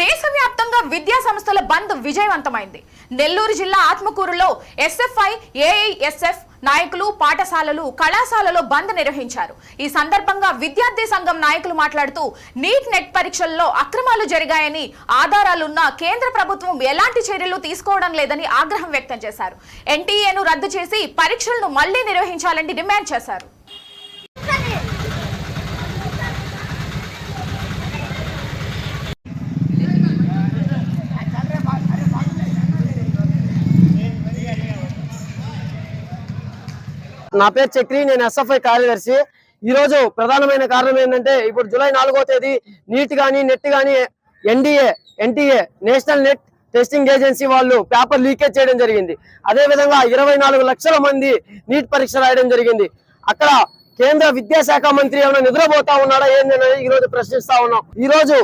దేశవ్యాప్తంగా విద్యా సంస్థల బంద్ విజయవంతమైంది. నెల్లూరు జిల్లా ఆత్మకూరులో ఎస్ఎఫ్ఐ ఏఐఎస్ఎఫ్ నాయకులు పాఠశాలలు కళాశాలలో బంద్ నిర్వహించారు. ఈ సందర్భంగా విద్యార్థి సంఘం నాయకులు మాట్లాడుతూ నీట్ నెట్ పరీక్షల్లో అక్రమాలు జరిగాయని ఆధారాలున్న కేంద్ర ప్రభుత్వం ఎలాంటి చర్యలు తీసుకోవడం లేదని ఆగ్రహం వ్యక్తం చేశారు. ఎన్టీఏను రద్దు చేసి పరీక్షలను మళ్ళీ నిర్వహించాలని డిమాండ్ చేశారు. నా పేరు చక్రి నేను ఎస్ఎఫ్ఐ కార్యదర్శి. ఈ రోజు ప్రధానమైన కారణం ఏంటంటే ఇప్పుడు జూలై నాలుగో తేదీ నీట్ కానీ నెట్ కానీ NDA NTA national net testing agency వాళ్ళు పేపర్ లీకేజ్ చేయడం జరిగింది. అదే విధంగా ఇరవై నాలుగు లక్షల మంది నీట్ పరీక్ష రాయడం జరిగింది. అక్కడ కేంద్ర విద్యాశాఖ మంత్రి ఏమైనా నిద్రపోతా ఉన్నాడా ఏందనేది ఈ రోజు ప్రశ్నిస్తా ఉన్నాం. ఈ రోజు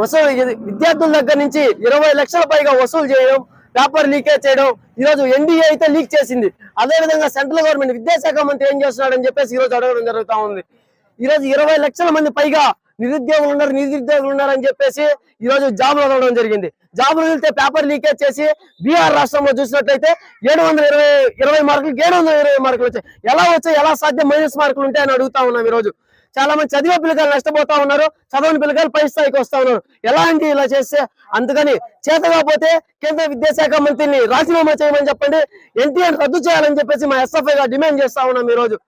వసూలు విద్యార్థుల దగ్గర నుంచి ఇరవై లక్షల పైగా వసూలు చేయడం పేపర్ లీకేజ్ చేయడం. ఈ రోజు ఎన్డీఏ అయితే లీక్ చేసింది. అదే విధంగా సెంట్రల్ గవర్నమెంట్ విద్యాశాఖ మంత్రి ఏం చేస్తున్నాడని చెప్పేసి ఈ రోజు అడగడం జరుగుతూ ఉంది. ఈ రోజు ఇరవై లక్షల మంది పైగా నిరుద్యోగులు ఉన్నారు నిరుద్యోగులు ఉన్నారని చెప్పేసి ఈ రోజు జాబులు వదలడం జరిగింది. జాబులు వెళ్తే పేపర్ లీకేజ్ చేసి బీహార్ రాష్ట్రంలో చూసినట్లయితే ఏడు వందల ఇరవై ఇరవై మార్కులు ఏడు వందల ఇరవై మార్కులు వచ్చాయి. ఎలా వచ్చాయి ఎలా సాధ్యం మైనస్ మార్కులు ఉంటాయని అడుగుతా ఉన్నాం ఈ రోజు చాలా మంది చదివే పిల్లకాయలు నష్టపోతా ఉన్నారు చదవని పిల్లకాయలు పై స్థాయికి వస్తా ఉన్నారు. ఎలాంటి ఇలా చేస్తే అందుకని చేత కాకపోతే కేంద్ర విద్యాశాఖ మంత్రిని రాజీనామా చేయమని చెప్పండి ఎన్టీఆర్ రద్దు చేయాలని చెప్పేసి మా ఎస్ఎఫ్ఐ గా డిమాండ్ చేస్తా ఉన్నాం ఈ రోజు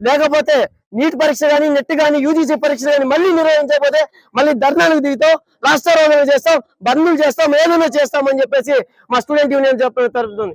లేకపోతే నీట్ పరీక్ష కానీ నెట్ కానీ యూజీసీ పరీక్ష కానీ మళ్ళీ నిర్వహించకపోతే మళ్ళీ ధర్నాలకు దిగుతాం రాష్ట్ర చేస్తాం బంధులు చేస్తాం ఏదైనా చేస్తామని చెప్పేసి మా స్టూడెంట్ యూనియన్ చెప్పడం జరుగుతుంది.